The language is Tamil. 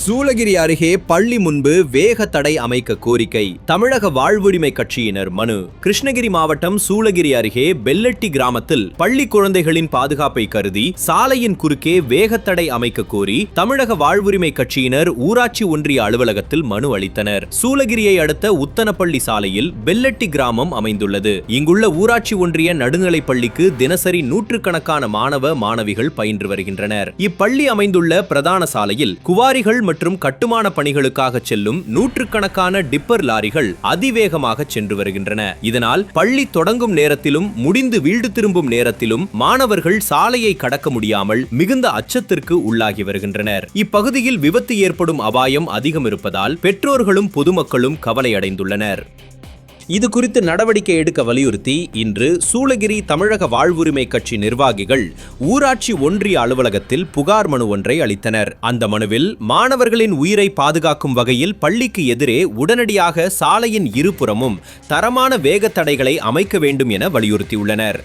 சூளகிரி அருகே பள்ளி முன்பு வேக தடை அமைக்க கோரிக்கை. தமிழக வாழ்வுரிமை கட்சியினர் மனு. கிருஷ்ணகிரி மாவட்டம் சூளகிரி அருகே பெல்லட்டி கிராமத்தில் பள்ளி குழந்தைகளின் பாதுகாப்பை கருதி சாலையின் குறுக்கே வேகத்தடை அமைக்க கோரி தமிழக வாழ்வுரிமை கட்சியினர் ஊராட்சி ஒன்றிய அலுவலகத்தில் மனு அளித்தனர். சூளகிரியை அடுத்த உத்தனப்பள்ளி சாலையில் பெல்லட்டி கிராமம் அமைந்துள்ளது. இங்குள்ள ஊராட்சி ஒன்றிய நடுநிலைப் பள்ளிக்கு தினசரி நூற்றுக்கணக்கான மாணவ மாணவிகள் பயின்று வருகின்றனர். இப்பள்ளி அமைந்துள்ள பிரதான சாலையில் குவாரிகள் மற்றும் கட்டுமான பணிகளுக்காக செல்லும் நூற்றுக்கணக்கான டிப்பர் லாரிகள் அதிவேகமாக சென்று வருகின்றன. இதனால் பள்ளி தொடங்கும் நேரத்திலும் முடிந்து வீடு திரும்பும் நேரத்திலும் மாணவர்கள் சாலையை கடக்க முடியாமல் மிகுந்த அச்சத்திற்கு உள்ளாகி வருகின்றனர். இப்பகுதியில் விபத்து ஏற்படும் அபாயம் அதிகம் இருப்பதால் பெற்றோர்களும் பொதுமக்களும் கவலையடைந்துள்ளனர். இது குறித்து நடவடிக்கை எடுக்க வலியுறுத்தி இன்று சூளகிரி தமிழக வாழ்வுரிமை கட்சி நிர்வாகிகள் ஊராட்சி ஒன்றிய அலுவலகத்தில் புகார் மனு ஒன்றை அளித்தனர். அந்த மனுவில் மாணவர்களின் உயிரை பாதுகாக்கும் வகையில் பள்ளிக்கு எதிரே உடனடியாக சாலையின் இருபுறமும் தரமான வேகத்தடைகளை அமைக்க வேண்டும் என வலியுறுத்தியுள்ளனர்.